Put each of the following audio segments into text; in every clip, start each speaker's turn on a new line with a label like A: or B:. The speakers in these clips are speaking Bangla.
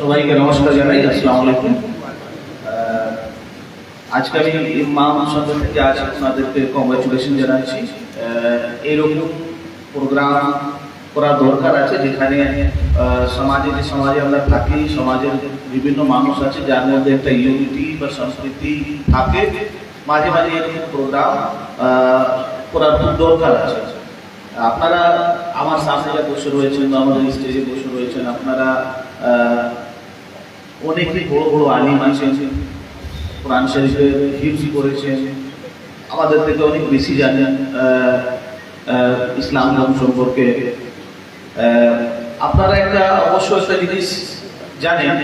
A: সবাইকে নমস্কার জানাই আসসালামু আলাইকুম আহ, আজকে আমি ইমাম সদর থেকে আজ আপনাদেরকে কংগ্রাচুলেশন জানাচ্ছি আহ, এইরকম প্রোগ্রাম করা দরকার আছে যেখানে আহ, সমাজে যে সমাজে আমরা থাকি সমাজের বিভিন্ন মানুষ আছে যার মধ্যে একটা ইউনিটি বা সংস্কৃতি থাকে মাঝে মাঝে এরকম প্রোগ্রাম করার খুব দরকার আছে আপনারা আমার সামনে যা বসে রয়েছেন বা আমাদের স্টেজে বসে রয়েছেন আপনারা আহ, অনেকেই বড় বড় আলিম আছেন, কোরআন শরীফের হিফজ করেছেন। আমাদের থেকে অনেক বেশি জানেন ইসলাম ধর্ম সম্পর্কে। আপনারা একটা অবশ্য একটা জিনিস জানেন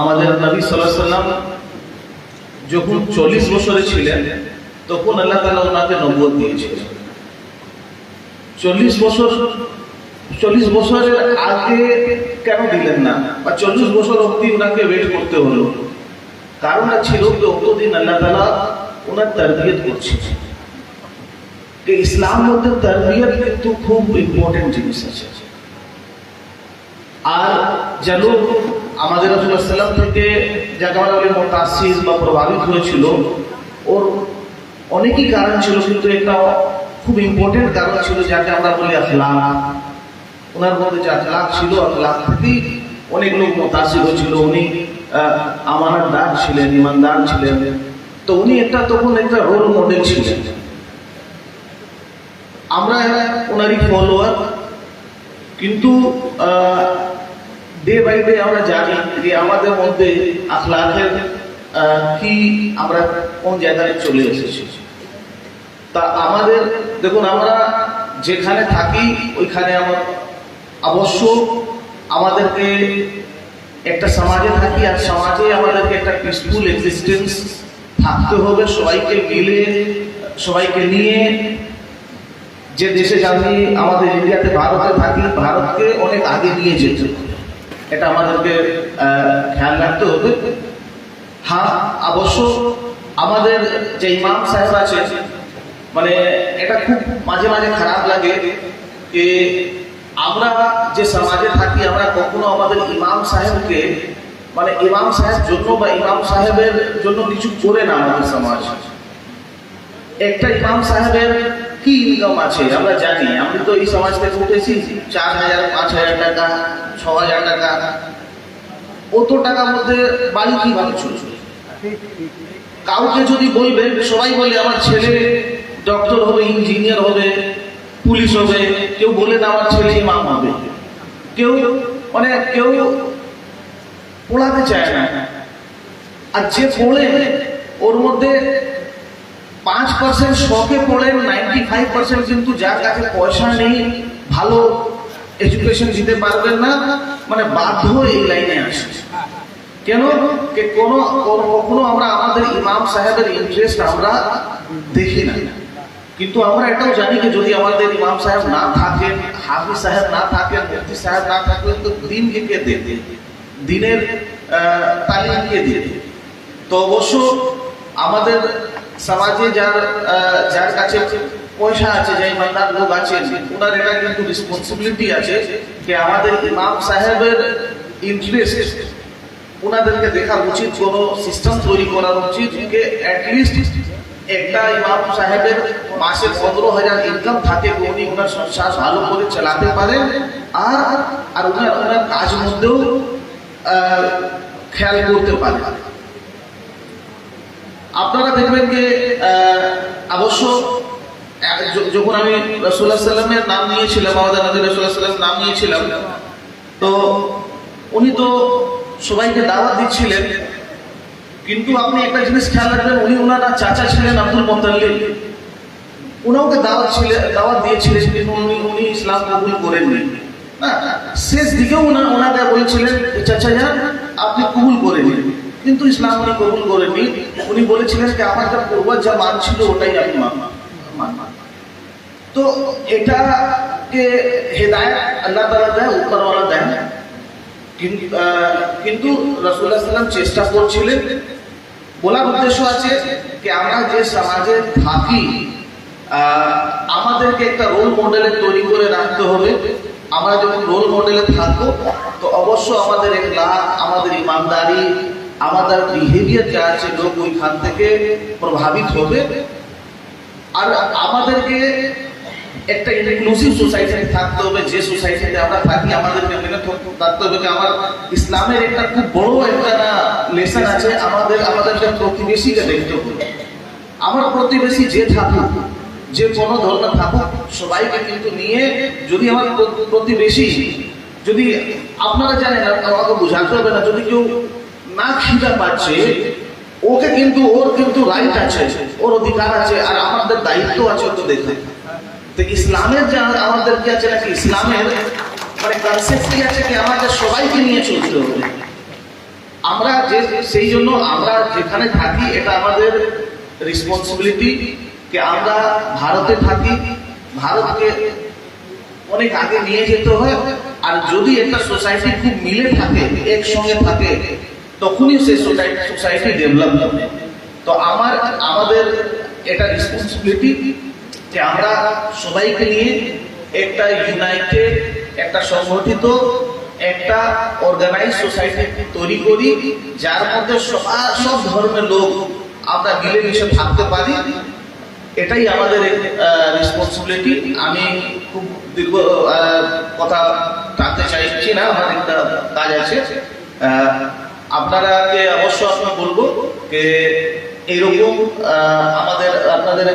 A: আমাদের নবী সাল্লাম যখন চল্লিশ বছরে ছিলেন, তখন আল্লাহ তালা ওনাকে নব্বত দিয়েছিলেন। চল্লিশ বছর চল্লিশ বছরের আগে কেন দিলেন না? বা চল্লিশ বছর অবধি ওনাকে ওয়েট করতে হলো। কারণটা ছিল যে অতদিন আল্লাহ তালা ওনার তরবিয়ত করছে ইসলাম মধ্যে তরবিয়ত কিন্তু খুব ইম্পর্টেন্ট জিনিস আছে। আর যেন আমাদের রসুল্লাহাম থেকে যাকে আমরা বলি বা প্রভাবিত হয়েছিল, ওর অনেকই কারণ ছিল, কিন্তু একটা খুব ইম্পর্টেন্ট কারণ ছিল যাকে আমরা বলি আখলাক। ওনার মধ্যে যে আখলাক ছিল থেকেই অনেক লোক মোতাসির হয়েছিল উনি আমানতদার ছিলেন ইমানদার ছিলেন। তো উনি একটা তখন একটা রোল মডেল ছিলেন। আমরা ওনারই ফলোয়ার কিন্তু ডে বাই ডে আমরা জানি যে আমাদের মধ্যে আখলাকের আহ, কি আমরা কোন জায়গায় চলে এসেছি। তা আমাদের দেখুন আমরা যেখানে থাকি ওইখানে আমার অবশ্য আমাদেরকে একটা সমাজে থাকি আর সমাজে আমাদেরকে একটা পিসফুল এক্সিস্টেন্স থাকতে হবে, সবাইকে মিলে, সবাইকে নিয়ে যে দেশে আমি আমাদের ইন্ডিয়াতে ভারতে থাকি, ভারতকে অনেক আগে নিয়ে যেতে। এটা আমাদেরকে খেয়াল রাখতে হবে হ্যাঁ অবশ্য আমাদের যে ইমাম সাহেব আছে মানে এটা খুব মাঝে মাঝে খারাপ লাগে যে আমরা যে সমাজে থাকি, আমরা কখনো আমাদের ইমাম সাহেবকে মানে ইমাম সাহেব জন্য বা ইমাম সাহেবের জন্য কিছু করে না আমাদের সমাজ। একটা ইমাম সাহেবের কি ইনকাম আছে, আমরা জানি। আমি তো এই সমাজ থেকে উঠেছি, চার হাজার, পাঁচ হাজার টাকা, ছ হাজার টাকা। অত টাকার মধ্যে বাড়ি কীভাবে চলছে? কাউকে যদি বলবেন সবাই বলে, আমার ছেলে ডক্টর হবে ইঞ্জিনিয়ার হবে পুলিশ হবে, কেউ বলে না আমার ছেলে ইমাম হবে। কেউ মানে কেউ পড়াতে চায় না। আর যে পড়ে, ওর মধ্যে পাঁচ পার্সেন্ট শখে পড়েন নাইনটি ফাইভ পার্সেন্ট কিন্তু যার কাছে পয়সা নেই, ভালো এডুকেশন দিতে পারবেন না মানে বাধ্য এই লাইনে আসে কেন? কে কোনো, কোনো- কখনো আমরা আমাদের ইমাম সাহেবের ইন্টারেস্ট আমরা দেখি না। কিন্তু আমরা এটাও জানি যে যদি আমাদের ইমাম সাহেব না থাকেন, হাফিজ সাহেব না থাকেন, মুফতি সাহেব না থাকেন তো দিন কে দেবে দিনের তালিম কে দেবে তো অবশ্য আমাদের সমাজে যার যার কাছে পয়সা আছে যে ইমানদার লোক আছে ওনার এটা কিন্তু রেসপন্সিবিলিটি আছে যে আমাদের ইমাম সাহেবের ইন্টারেস্ট ওনাদেরকে দেখা উচিত, কোনো সিস্টেম তৈরি করা উচিত, যে অ্যাটলিস্ট একটা ইমাম সাহেবের মাসে পনেরো হাজার ইনকাম থাকে, উনি ওনার সংসার ভালো করে চালাতে পারেন। আর আর ওনার ওনার কাজ মধ্যেও খেয়াল করতে পারেন। আপনারা দেখবেন যে অবশ্য যখন আমি রসুল্লাহ সাল্লামের নাম নিয়েছিলাম আমাদের নদী রসুল্লাহ সাল্লাম নাম নিয়েছিলাম, তো উনি তো সবাইকে দাওয়াত দিচ্ছিলেন। কিন্তু আপনি একটা জিনিস খেয়াল রাখবেন, উনি ওনার চাচা ছিলেন আব্দুল মোতাল্লিব উনাকে দাওয়াত ছিলেন দাওয়াত দিয়েছিলেন, কিন্তু উনি উনি ইসলাম কবুল করেননি। শেষ দিকেও ওনা ওনাকে বলেছিলেন চাচা যান আপনি কবুল করে নিন কিন্তু ইসলাম উনি কবুল করেননি। উনি বলেছিলেন যে, আমার যা পূর্বজ যা মান ছিল, ওটাই আমি মানলাম মানলাম তো এটাকে হেদায়ত আল্লাহ তালা দেয় উপরওয়ালা দেয় কিন্তু রসুল্লাহ সাল্লাম চেষ্টা করছিলেন বলার উদ্দেশ্য আছে যে আমরা যে সমাজে থাকি আমাদেরকে একটা রোল মডেলের তৈরি করে রাখতে হবে। আমরা যখন রোল মডেলে থাকব, তো অবশ্য আমাদের এখলাক আমাদের ইমানদারি, আমাদের বিহেভিয়ার যা আছে লোক ওইখান থেকে প্রভাবিত হবে। আর আমাদেরকে একটা ইনক্লুসিভ সোসাইটিতে থাকতে হবে, যে সোসাইটিতে আমরা থাকি, আমাদেরকে মেনে থাকতে হবে। যে আমার ইসলামের একটা খুব বড় একটা না লেসন আছে, আমাদের আমাদের একটা প্রতিবেশীকে দেখতে হবে। আমার প্রতিবেশী যে থাকুক যে কোনো ধর্মের থাকুক, সবাইকে কিন্তু নিয়ে যদি আমার প্র- প্রতিবেশী, যদি আপনারা জানেন, আমাকে বোঝাতে হবে না, যদি কেউ না খিদা পাচ্ছে, ওকে কিন্তু, ওর কিন্তু রাইট আছে, ওর অধিকার আছে, আর আমাদের দায়িত্ব আছে ওকে দেখতে। তো ইসলামের যা আমাদের কি আছে নাকি? ইসলামের মানে কনসেপ্টই আছে কি? আমাদের সবাইকে নিয়ে চলতে হবে। আমরা যে, সেই জন্য আমরা যেখানে থাকি, এটা আমাদের রেসপন্সিবিলিটি যে আমরা ভারতে থাকি। ভারতকে অনেক আগে নিয়ে যেতে হয়। আর যদি একটা সোসাইটি খুব মিলে থাকে, একসঙ্গে থাকে, তখনই সেই সোসাইটি সোসাইটি ডেভেলপ হবে। তো আমার, আমাদের এটা রেসপন্সিবিলিটি যে আমরা সবাইকে নিয়ে একটা ইউনাইটেড একটা সংগঠিত একটা অর্গানাইজ সোসাইটি তৈরি করি, যার মধ্যে সবা- ধর্মের লোক আমরা মিলেমিশে থাকতে পারি, এটাই আমাদের রেসপন্সিবিলিটি আমি খুব দীর্ঘ কথা টানতে চাইছি না, আমার একটা কাজ আছে। আপনারাকে অবশ্য আমি বলব যে এইরকম আমাদের, আপনাদের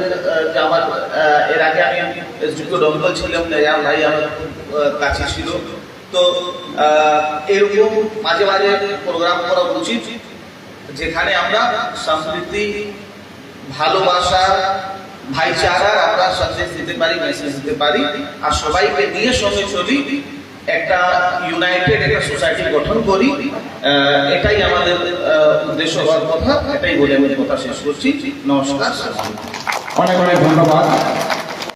A: আমার এর আগে আমি যুক্ত ডঙ্গল ছিলাম ভাই আমার কাছে ছিল। তো এরকম মাঝে মাঝে প্রোগ্রাম করা উচিত, যেখানে আমরা সংস্কৃতি ভালোবাসা, ভাইচারা আমরা সন্দেশ দিতে পারি, মেসেজ দিতে পারি, আর সবাইকে নিয়ে সঙ্গে চলি, একটা ইউনাইটেড একটা সোসাইটি গঠন করি এটাই আমাদের উদ্দেশ্য হওয়ার কথা, এটাই বলে আমি কথা শেষ করছি। নমস্কার।
B: অনেক অনেক ধন্যবাদ।